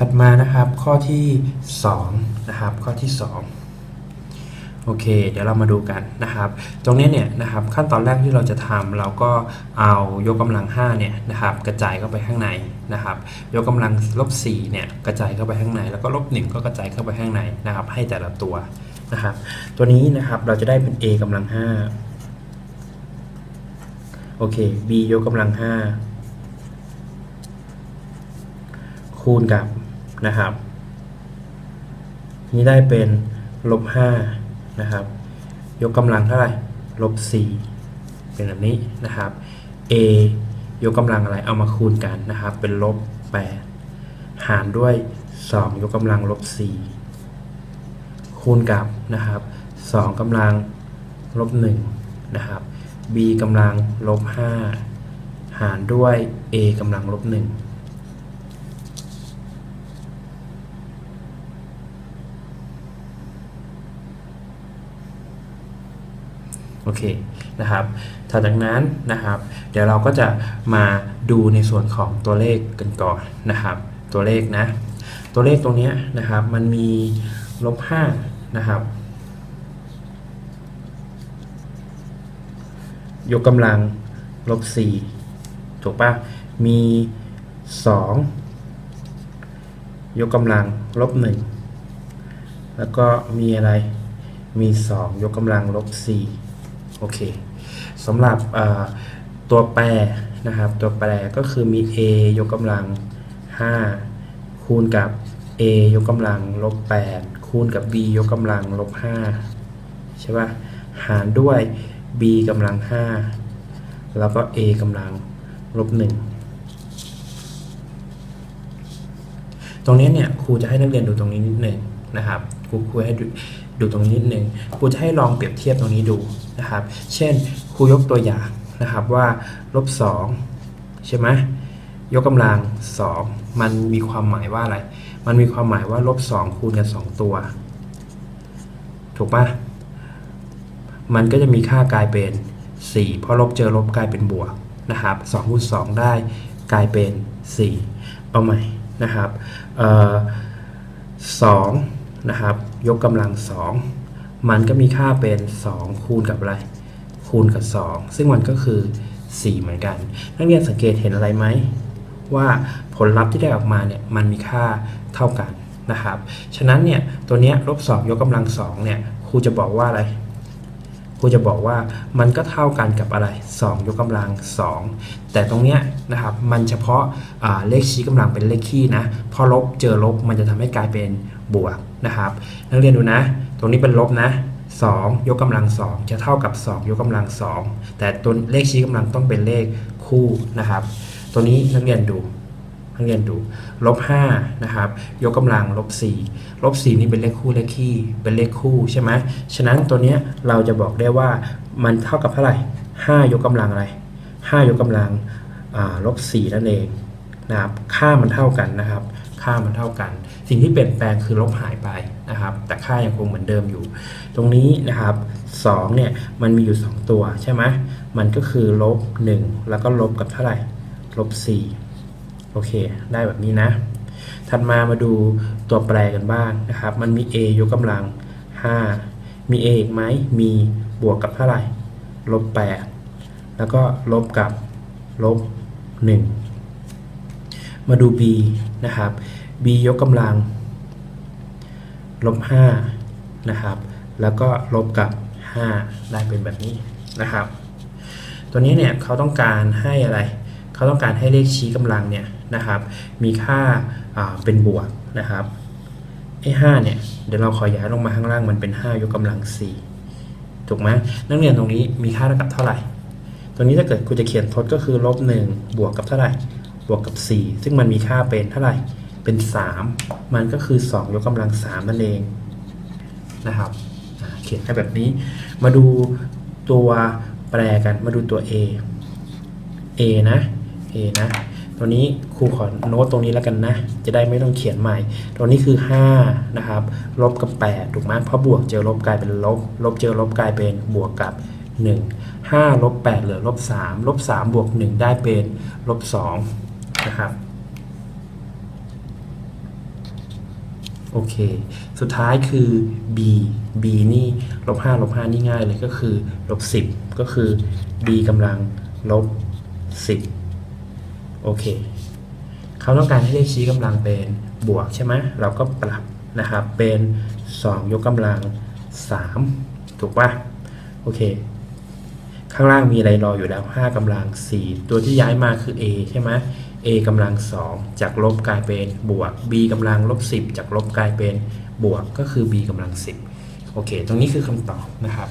ถัดมานะครับข้อที่2นะครับข้อที่ 2 โอเค เดี๋ยวเรามาดูกันนะครับ ตรงนี้เนี่ยนะครับขั้นตอนแรกที่เราจะทำเราก็เอายกกำลัง5เนี่ยนะครับกระจายเข้าไปข้างในนะครับยกกำลังลบ4เนี่ยกระจายเข้าไปข้างใน แล้วก็ลบ1ก็กระจายเข้าไปข้างในนะครับให้แต่ละตัวนะครับตัวนี้นะครับเราจะได้เป็น a กำลัง5โอเค b ยกกำลัง5คูณกับ นะครับ นี่ได้เป็นลบ5นะครับ ยกกำลังเท่าไหร่ลบ4เป็นแบบนี้นะครับ a ยกกำลังอะไรเอามาคูณกันนะครับ เป็นลบ8หารด้วย 2 ยกกำลังลบ4คูณกับนะครับ2กำลังลบ1นะครับ b กำลังลบ5หารด้วย a กำลังลบ1 โอเคนะครับถัดจากนั้นนะครับ เดี๋ยวเราก็จะมาดูในส่วนของตัวเลขกันก่อนนะครับ ตัวเลขนะ ตัวเลขตรงนี้นะครับ มันมีลบห้านะครับ ยกกำลังลบสี่ถูกปะมีสองยกกำลังลบหนึ่งแล้วก็มีอะไร มีสองยกกำลังลบสี่ โอเคสำหรับตัวแปรนะครับ ตัวแปรก็คือมี a ยกกำลัง 5 คูณกับ a ยกกำลังลบ8คูณกับ b ยกกำลังลบ5ใช่ป่ะหารด้วย b กำลัง 5 แล้วก็ a กำลังลบ1ตรงนี้เนี่ยครูจะให้นักเรียนดูตรงนี้นิดหนึ่งนะครับครูครูให้ ดูตรงนี้นิดหนึ่งครูจะให้ลองเปรียบเทียบตรงนี้ดูนะครับ เช่นครูยกตัวอย่างนะครับว่าลบ2ใช่ไหมยกกำลัง 2 มันมีความหมายว่าอะไร มันมีความหมายว่าลบ2คูณกัน2ตัว ถูกปะมันก็จะมีค่ากลายเป็น 4 เพราะลบเจอลบกลายเป็นบวกนะครับ2คูณ2ได้กลายเป็น 4 เอาใหม่นะครับเอ่อ2 นะครับ ยกกำลัง 2 มันก็มีค่าเป็น 2 คูณกับอะไร คูณกับ 2 ซึ่งมันก็คือ 4 เหมือนกัน นักเรียนสังเกตเห็นอะไรไหม ว่าผลลัพธ์ที่ได้ออกมาเนี่ยมันมีค่าเท่ากันนะครับ ฉะนั้นเนี่ยตัวเนี้ยลบ2ยกกำลัง2เนี่ยครูจะบอกว่าอะไรครูจะบอกว่ามันก็เท่ากันกับอะไร 2 ยกกำลัง 2 แต่ตรงเนี้ยนะครับมันเฉพาะอ่าเลขชี้กำลังเป็นเลขคี่นะ พอลบเจอลบมันจะทำให้กลายเป็น บวกนะครับ นักเรียนดูนะ ตรงนี้เป็นลบนะ2ยกกำลัง 2 จะเท่ากับ 2 ยกกำลัง 2 แต่ตัวเลขชี้กำลังต้องเป็นเลขคู่นะครับ ตัวนี้นักเรียนดูนักเรียนดูลบ5นะครับยกกำลังลบ4ลบ4นี่เป็นเลขคู่เลขคี่เป็นเลขคู่ใช่ไหมฉะนั้นตัวเนี้ยเราจะบอกได้ว่ามันเท่ากับเท่าไหร่5ยกกำลังอะไร 5 ยกกำลังลบ4นั่นเองนะครับค่ามันเท่ากันนะครับ ค่ามันเท่ากัน สิ่งที่เปลี่ยนแปลงคือลบหายไปนะครับ แต่ค่ายังคงเหมือนเดิมอยู่ ตรงนี้นะครับ2เนี่ยมันมีอยู่ 2 ตัวใช่ไหมมันก็คือลบ 1 แล้วก็ลบกับเท่าไหร่ลบ4โอเค ได้แบบนี้นะ ถัดมามาดูตัวแปรกันบ้างนะครับ มันมี a ยกกำลัง 5 มี a อีกไหมมีบวกกับเท่าไหร่ลบ8แล้วก็ลบกับลบ 1 มาดู b นะครับ b ยกกำลังลบ5นะครับ แล้วก็ลบกับ 5 ได้เป็นแบบนี้นะครับ ตัวนี้เนี่ยเขาต้องการให้อะไร เขาต้องการให้เลขชี้กำลังเนี่ยนะครับ มีค่าาเป็นบวกนะครับไอ้ห้าเนี่ย เดี๋ยวเราขอย้ายลงมาข้างล่างมันเป็น 5 ยกกำลัง 4 ถูกไหมนักเรียนตรงนี้มีค่าเท่ากับเท่าไหร่ ตรงนี้ถ้าเกิดคุณจะเขียนทดก็คือลบ1บวกกับเท่าไหร่ บวกกับ 4 ซึ่งมันมีค่าเป็นเท่าไหร่ เป็น 3 มันก็คือ 2 ยกกำลัง 3 นั่นเองนะครับเขียนให้แบบนี้ มาดูตัวแปรกันมาดูตัว A A นะ A นะตัวนี้ครูขอโน้ตตรงนี้แล้วกันนะ จะได้ไม่ต้องเขียนใหม่ ตัวนี้คือ 5 นะครับ ลบกับ 8 ถูกไหมเพราะบวกเจอลบกลายเป็นลบ ลบเจอลบกลายเป็นบวกกับ 1 5ลบ8เหลือลบ3ลบ3บวก 1 ได้เป็นลบ2นะครับ โอเค สุดท้ายคือ b b นี่ลบ5ลบ5นี่ง่ายเลยก็คือลบ10 ก็คือ b กำลังลบ10 โอเค เขาต้องการให้เลขชี้กำลังเป็นบวกใช่ไหมเราก็ปรับนะครับ เป็น 2 ยกกำลัง 3 ถูกป่ะโอเค ข้างล่างมีอะไรรออยู่แล้ว 5กำลัง 4 ตัวที่ย้ายมาคือ a ใช่ไหม a กำลัง2จากลบกลายเป็นบวก b กำลังลบ10 จากลบกลายเป็นบวกก็คือ b กำลัง10โอเค ตรงนี้คือคำตอบนะครับ